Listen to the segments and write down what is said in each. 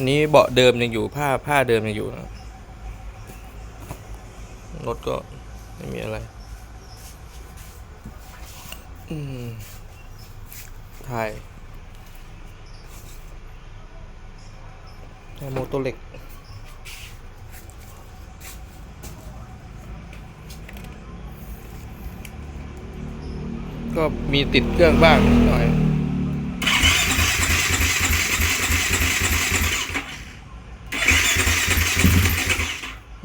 อันนี้เบาะเดิมยังอยู่ผ้าผ้าเดิมยังอยู่นะรถก็ไม่มีอะไรถ่ายถ่ายโมโตเหล็กก็มีติดเครื่องบ้างนิดหน่อย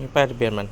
นี่ป้ายทะเบียนมัน